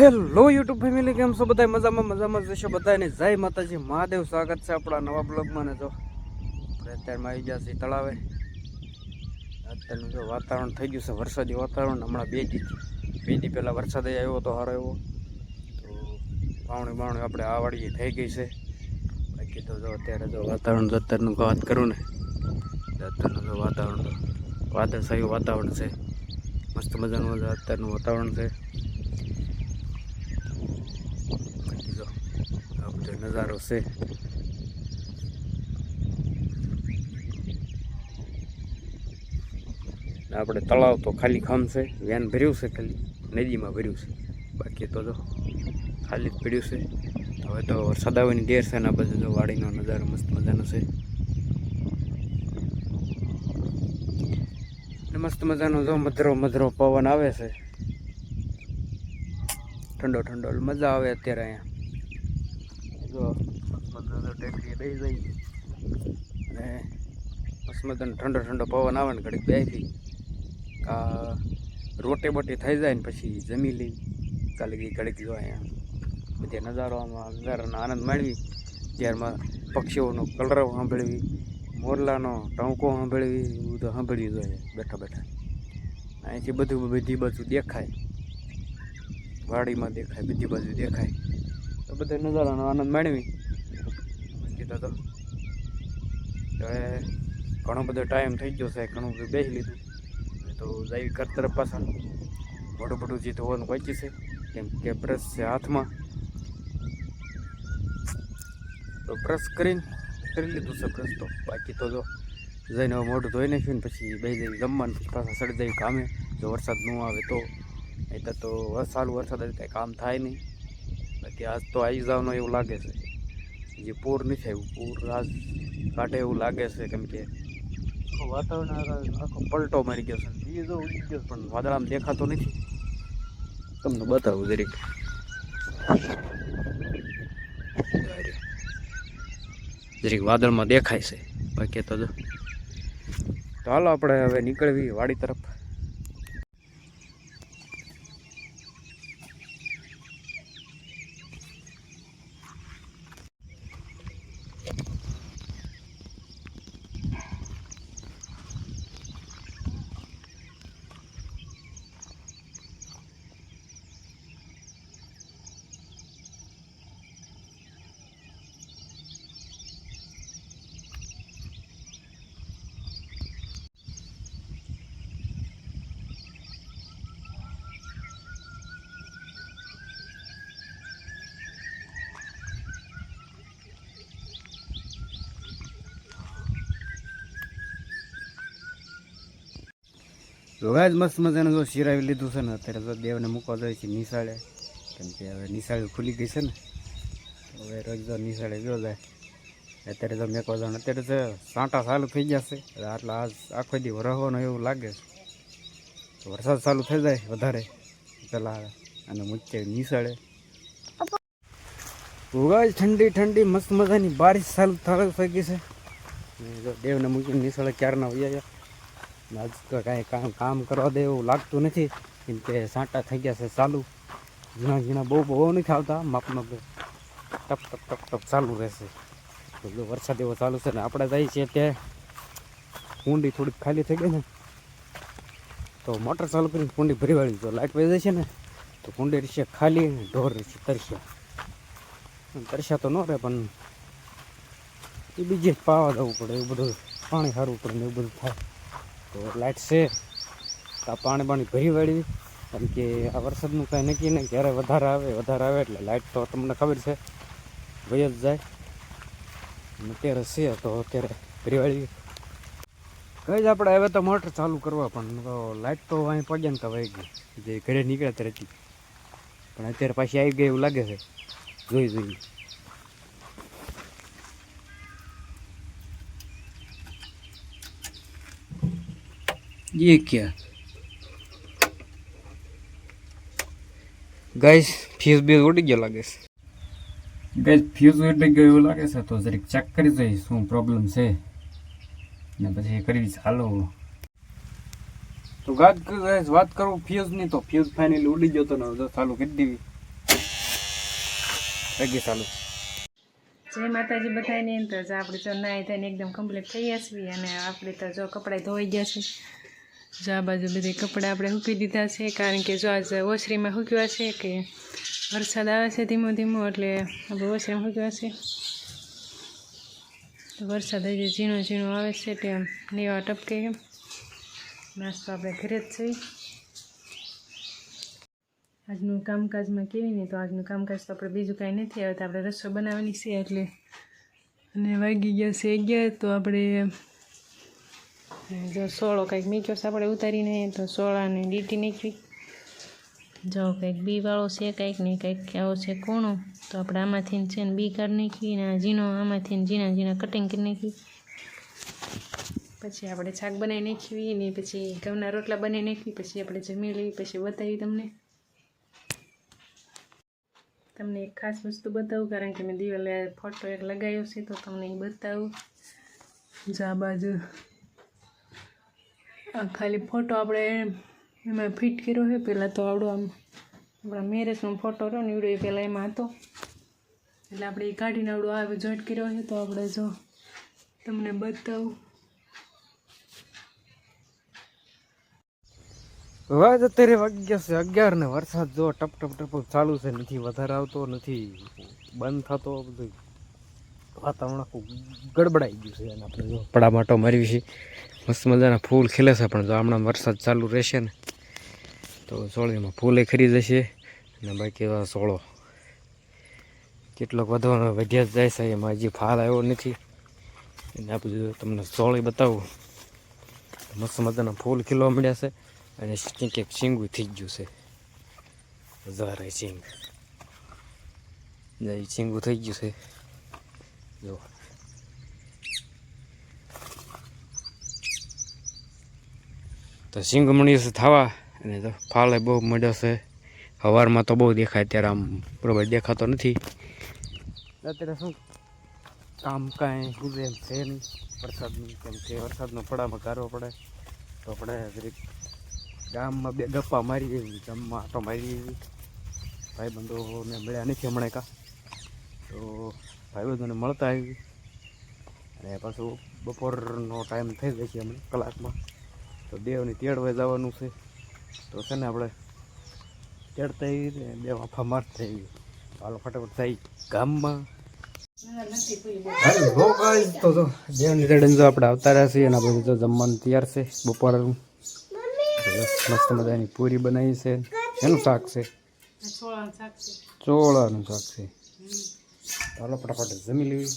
Hello YouTube family, કેમ છો બધા? મજામાં મજામાં જશો બધાને જય માતાજી, મહાદેવ, સ્વાગત છે આપણા નવા બ્લોગમાં ને જો. આપણે અત્યારમાં આવી ગયા છીએ તળાવે. અત્યારનું જો વાતાવરણ થઈ ગયું છે, વરસાદી વાતાવરણ. હમણાં બે દી બે દી પહેલાં વરસાદ આવ્યો હતો સારો એવો. તો વાવણી બાવણી આપણે આ વાળી થઈ ગઈ છે. બાકી તો જો અત્યારે જો વાતાવરણ જો અત્યારનું વાત કરું ને અત્યારનું જો વાતાવરણ વાદળછાયું વાતાવરણ છે. મસ્ત મજાનું અત્યારનું વાતાવરણ છે બાકી જો આ બધો નજારો છે. આપણે તળાવ તો ખાલી ખામ છે, વેન ભર્યું છે ખાલી, નદીમાં ભર્યું છે. બાકી તો જો, ખાલી જ પીડ્યું છે. હવે તો વરસાદ આવવાની ડેર છે એના બધું જો વાડીનો નજારો મસ્ત મજાનો છે. મસ્ત મજાનો જો મધરો મધરો પવન આવે છે. ઠંડો ઠંડો, મજા આવે અત્યારે અહીંયા. જો મસ્ત અને મસ્ત ઠંડો ઠંડો પવન આવે ને ઘડીક બેસી આ રોટે બોટી થઈ જાય ને પછી જમી લઈ. ચાલી ગઈ ઘડીક જો અહીંયા. બધી નજારોમાં નજારાનો આનંદ માણવી. ત્યારમાં પક્ષીઓનો કલરવ સાંભળવી. મોરલાનો ટંકો સાંભળવી. એવું તો સાંભળ્યું જોઈએ બેઠા બેઠા. અહીંથી બધું બધી બાજુ દેખાય. વાડીમાં દેખાય બધી બાજુ દેખાય. બધા નજારાનો આનંદ માણવી. બાકી તો. હવે ઘણો બધો ટાઈમ થઈ ગયો છે, ઘણું બધું બેસી લીધું. તો જાય ઘર તરફ પાછા. મોટું મોટું જે ધોવાનું બાકી છે, કેમ કે બ્રશ છે હાથમાં. તો બ્રશ કરીને કરી લીધું છે બ્રશ તો. બાકી તો જો જઈને હવે મોઢું ધોઈ નાખ્યું ને પછી બે જઈ જમવાનું પછી સડી જાય કામે. જો વરસાદ ન આવે તો. નહીં તો સારું વરસાદ આવે કામ થાય નહીં. બાકી આજ તો આવી જવાનું એવું લાગે છે. જે પૂર નથી આવ્યું. પૂર આજ કાઢે એવું લાગે છે કેમ કે વાતાવરણ આખો- પલટો મારી ગયો છે. એ જો ઉડી ગયો પણ વાદળામાં દેખાતો નથી. તમને બતાવું જરીક. જરીક વાદળમાં દેખાય છે. બાકી તો હાલો આપણે હવે નીકળવી વાડી તરફ. હવે જ મસ્ત મજાનું જો શિરાવી લીધું છે ને, અત્યારે તો દેવને મૂકવા જાય છે નિશાળે. કેમ કે હવે નિશાળે ખુલી ગઈ છે ને. હવે રોજ તો નિશાળે ગયો જાય. અત્યારે તો મેકવા જવાનું અત્યારે તો સાંટા ચાલુ થઈ ગયા છે. આટલા આજ આખો દી રહેવાનું એવું લાગે છે. તો વરસાદ ચાલુ થઈ જાય વધારે. પેલા અને મૂકે નિશાળે. ઉગાજ ઠંડી ઠંડી મસ્ત મજાની બારિશ ચાલુ થઈ ગઈ છે. દેવને મૂકીને નિશાળે ક્યારના વૈયા આજ તો કાંઈ કામ કરવા દે એવું લાગતું નથી. કેમ કે સાંટા થઈ ગયા છે ચાલુ. ઝીણા ઝીણા બહુ બહુ નથી આવતા. માપનો ટપ ટપ ટપ ટપ ચાલુ રહેશે. તો વરસાદ એવો ચાલુ છે ને આપણે જઈએ છીએ ત્યાં. કુંડી થોડીક ખાલી થઈ ગઈ ને. તો મોટર ચાલુ કરીને કુંડી ભરી વાળી જો લાઇટ વહી જાય છે ને, તો કુંડી રહેશે ખાલી ઢોર રહેશે તરસ્યા. તરસ્યા તો ન રહે પણ એ બીજે પાવા જવું પડે એવું બધું, પાણી સારું પડે ને એવું બધું થાય. તો લાઇટ છે. તો પાણી પાણી ભરી વળી કેમ કે આ વરસાદનું કાંઈ નક્કી નહીં. ક્યારે વધારે આવે વધારે આવે એટલે લાઇટ તો તમને ખબર છે. વહી જ જાય. અત્યારે છે તો અત્યારે ભરી વળી કઈ જ આપણે હવે તો મોટર ચાલુ કરવા, પણ લાઇટ તો અહીં પગ્યા ને તો વહી ગઈ. જે ઘરે નીકળે ત્યારે પણ અત્યારે પાછી આવી ગઈ એવું લાગે છે. જોઈ જોઈ. ये क्या ગાઈસ ફ્યુઝ બીઝ ઉડી ગયો લાગે છે ગાઈસ ફ્યુઝ ઉડી ગયો એવું લાગે છે તો જરીક ચેક કરી જોઈએ શું પ્રોબ્લેમ છે ને પછી કરવી ચાલો તો ગાત ગાઈસ વાત કરું ફ્યુઝની તો ફ્યુઝ ફાઇનલી ઉડી ગયો તો ને હવે ચાલુ કરી દેવી પૈકી ચાલુ જય માતાજી બધાને એમ તો જો આપણે જો નાહી થઈને એકદમ કમ્પ્લીટ થઈ ગયા છીએ અને આપણે તો જો કપડાં ધોઈ ગયા છે જો આ બાજુ બધી કપડાં આપણે સૂકી દીધા છે, કારણ કે જો આજે ઓસરીમાં મૂક્યા છે કે વરસાદ આવે છે ધીમો ધીમો, એટલે આપણે ઓસરીમાં મૂક્યા છે. વરસાદ હજી ઝીણો ઝીણો આવે છે ત્યાં નેવા ટપકે એમ. નાસ્તો આપણે ઘરે જ છીએ આજનું કામકાજમાં કેવી નહીં તો આજનું કામકાજ તો આપણે બીજું કાંઈ નથી આવે તો આપણે રસોઈ બનાવવાની છે, એટલે અને વાગી ગયા છે અગિયાર, તો આપણે જો સોળો કંઈક મીઠો આપણે ઉતારીને તો સોળાને લીટી નાખવી. જો કંઈક બી વાળો છે કંઈક ને કંઈક આવો છે કોણો, તો આપણે આમાંથી છે ને બી કાઢી નાખી ને ઝીણો આમાંથી ઝીણા ઝીણા કટિંગ કરી નાખી. પછી આપણે શાક બનાવી નાખવી ને પછી ઘઉંના રોટલા બનાવી નાખવી, પછી આપણે જમી લઈએ પછી બતાવી તમને. તમને એક ખાસ વસ્તુ બતાવું, કારણ કે મેં દિવાલે ફોટો એક લગાવ્યો છે, તો તમને એ બતાવું. જા બાજુ આ ખાલી ફોટો આપણે એમાં ફિટ કર્યો છે. પહેલાં તો આવડો આમ આપણા મેરેજનો ફોટો રહ્યો ને એવડો એ પહેલાં એમાં હતો. એટલે આપણે એ કાઢીને આવડો આવે જોઈન્ટ કર્યો છે. તો આપણે જો તમને બતાવું. વાજ અત્યારે અગિયાર છે. અગિયાર ને વરસાદ જો ટપ ટપ ટપ ચાલુ છે. નથી વધારે આવતો, નથી બંધ થતો બધું વાતાવરણ આખું ગડબડાઈ ગયું છે અને આપણે જો પડા માટો મારી છે. મસ્ત મજાના ફૂલ ખીલે છે, પણ જો હમણાં વરસાદ ચાલુ રહેશે ને, તો સોળીમાં ફૂલે ખરી જશે. અને બાકી એવા સોળો. કેટલોક વધવાનો વધ્યા જાય છે, એમાં હજી ફાલ આવ્યો નથી. અને આપણે તમને સોળી બતાવું. મસ્ત મજાના ફૂલ ખીલવા મળ્યા છે, અને ક્યાંક એક શીંગું થઈ ગયું છે. હજારે શીંગ. જે શીંગું થઈ ગયું છે. જો તો સિંગમણી થવા અને તો ફાલે બહુ મળ્યો છે. સવારમાં તો બહુ દેખાય ત્યારે આમ બરોબર દેખાતો નથી. અત્યારે શું કામ કાંઈ ગુજરે એમ છે નહીં. વરસાદનું કેમ કે વરસાદનો પડામાં કાઢવો પડે. તો આપણે જરીક ગામમાં બે ગપ્પા મારી એવી ગામમાં આટો મારી એવી. ભાઈબંધોને મળ્યા નથી હમણાં કાં તો ભાઈબંધોને મળતા આવી અને પાછું બપોરનો ટાઈમ થઈ જાય છે અમને કલાકમાં. તો દેવની તેડવા જવાનું છે. તો છે ને આપણે તેડતા આવી ને બે વાફા મારતા આવી હાલો ફટાફટ થઈ ગામમાં. હાલો તો દેવની તેડન જો આપણે આવતા રહ્યા છીએ અને આપણે જો જમવાનું તૈયાર છે બપોરનું. મસ્ત મજાની પૂરી બનાવી છે. એનું શાક છે. ચોળાનું શાક છે. ચાલો ફટાફટ જમી લેવી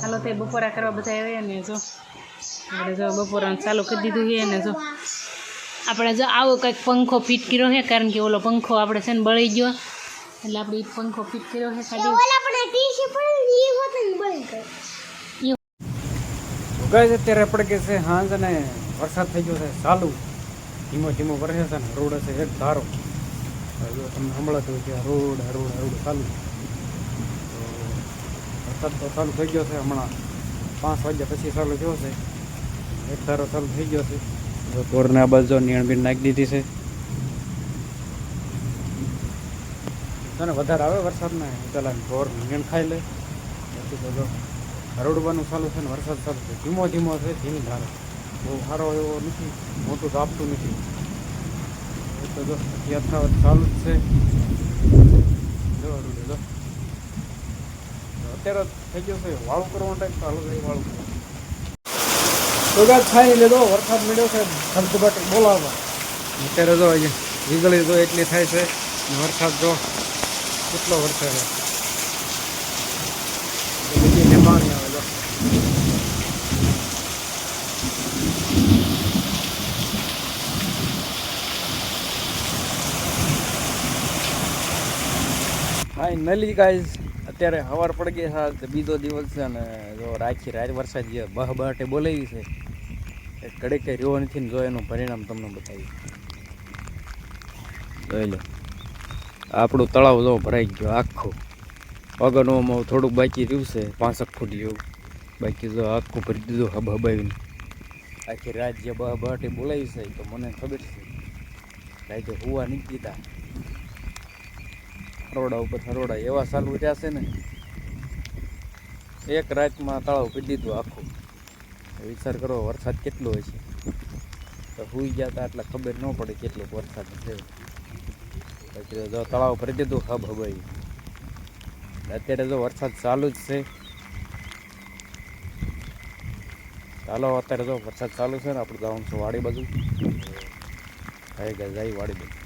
હાલો તે બપોરા કરવા બધા આવ્યા ને જો. આપણે જો બપોરાનું ચાલુ કરી દીધું છે ને જો. આપણે જો આવો કંઈક પંખો ફિટ કર્યો છે કારણ કે ઓલો પંખો આપણે છે ને બળી ગયો. એટલે આપણે પંખો ફિટ કર્યો છે ખાલી. ગાય અત્યારે આપણે કે છે હાંજ અને વરસાદ થઈ ગયો છે ચાલુ. ધીમો ધીમો વરસે છે ને રોડ છે એક ધારો. જો તમને હમણાં હોય કે રોડ રોડ રોડ ચાલુ. વરસાદ તો ચાલુ થઈ ગયો છે હમણાં. પાંચ વાગ્યા પછી ચાલુ થયો છે. એક ધારો ચાલુ થઈ ગયો છે. બપોરને આ બાજુ નીણ બીણ નાખી દીધી છે. તને વધારે આવે વરસાદને? પેલા ઢોર નીણ ખાઈ લે પછી જો હરડવાનું ચાલુ છે ને વરસાદ ચાલુ છે. ધીમો ધીમો છે, ધીમી ધારે. બહુ સારો એવો નથી. મોટું તો આપતું નથી. તો જો યથાવત ચાલુ જ છે. જો હરડે, જો. અત્યારે થઈ ગયો છે. વાળું કરવાનો ટાઈમ ચાલુ છે વાળું તો થાય એટલે લીધો વરસાદ મળ્યો છે. ધબધબાટ બોલાવવા. અત્યારે જો અહીંયા વીજળી જો એટલી થાય છે. વરસાદ જો કેટલો વરસાદ પાણી આવે જો ફાઇનલી ગાઈઝ અત્યારે હવાર પડી ગઈ હા તો બીજો દિવસ છે અને જો રાખી રાત વરસાદ જે બહ બહાટે બોલાવી છે, એ કડે કંઈ રહ્યો નથી ને જો એનું પરિણામ તમને બતાવી જોઈ લો. આપણું તળાવ જો ભરાઈ ગયો આખું. પગનોમાં થોડુંક બાકી રહ્યું છે, પાંસઠ ફૂટ જેવું. બાકી જો આખું ભરી દીધું હબ હબાવીને આખી રાત જે બહ બહાટે બોલાવી છે તો મને ખબર છે. રાતે હુવા નહીં દીધા હરોડા ઉપર હરોડા એવા ચાલુ રહ્યા છે ને, એક રાતમાં તળાવ પી દીધું આખું. વિચાર કરો, વરસાદ કેટલો હોય છે. તો સુઈ ગયા હતા એટલે ખબર ન પડે કેટલો વરસાદ છે. પછી જો તળાવ ભરી દીધું હબ હબાઈ અત્યારે જો વરસાદ ચાલુ જ છે. ચાલો, અત્યારે જો વરસાદ ચાલુ છે ને, આપણે જવાનું છું વાડી બાજુ. જાય જાય વાડી બાજુ.